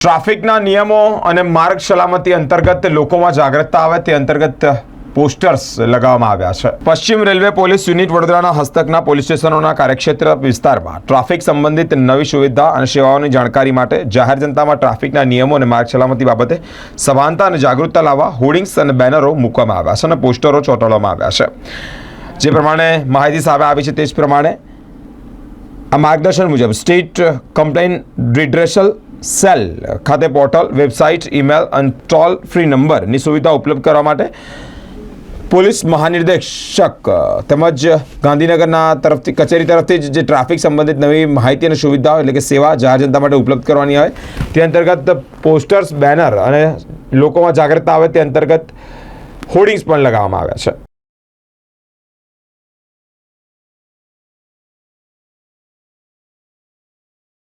ટ્રાફિકના નિયમો અને માર્ગ સલામતી અંતર્ગત લોકોમાં જાગૃતતા આવે તે અંતર્ગત પોસ્ટર્સ લગાવવામાં આવ્યા છે. પશ્ચિમ રેલવે પોલીસ યુનિટ વડોદરાના હસ્તકના પોલીસ સ્ટેશનોના કાર્યક્ષેત્ર વિસ્તારમાં ટ્રાફિક સંબંધિત નવી સુવિધા અને સેવાઓની જાણકારી માટે જાહેર જનતામાં ટ્રાફિકના નિયમો અને માર્ગ સલામતી બાબતે સભાનતા અને જાગૃતતા લાવવા હોર્ડિંગ્સ અને બેનરો મૂકવામાં આવ્યા છે અને પોસ્ટરો ચોંટાડવામાં આવ્યા છે. જે પ્રમાણે માહિતી સામે આવી છે તે જ પ્રમાણે આ માર્ગદર્શન મુજબ સ્ટેટ કમ્પ્લેન રિડ્રેશલ સેલ ખાતે પોર્ટલ, વેબસાઇટ, ઈમેલ અને ટોલ ફ્રી નંબરની સુવિધા ઉપલબ્ધ કરવા માટે પોલીસ મહાનિર્દેશક તેમજ ગાંધીનગરના તરફથી, કચેરી તરફથી જે ટ્રાફિક સંબંધિત નવી માહિતી અને સુવિધાઓ એટલે કે સેવા જાહેર જનતા માટે ઉપલબ્ધ કરવાની હોય, તે અંતર્ગત પોસ્ટર્સ, બેનર અને લોકોમાં જાગૃતતા આવે તે અંતર્ગત હોર્ડિંગ્સ પણ લગાવવામાં આવ્યા છે.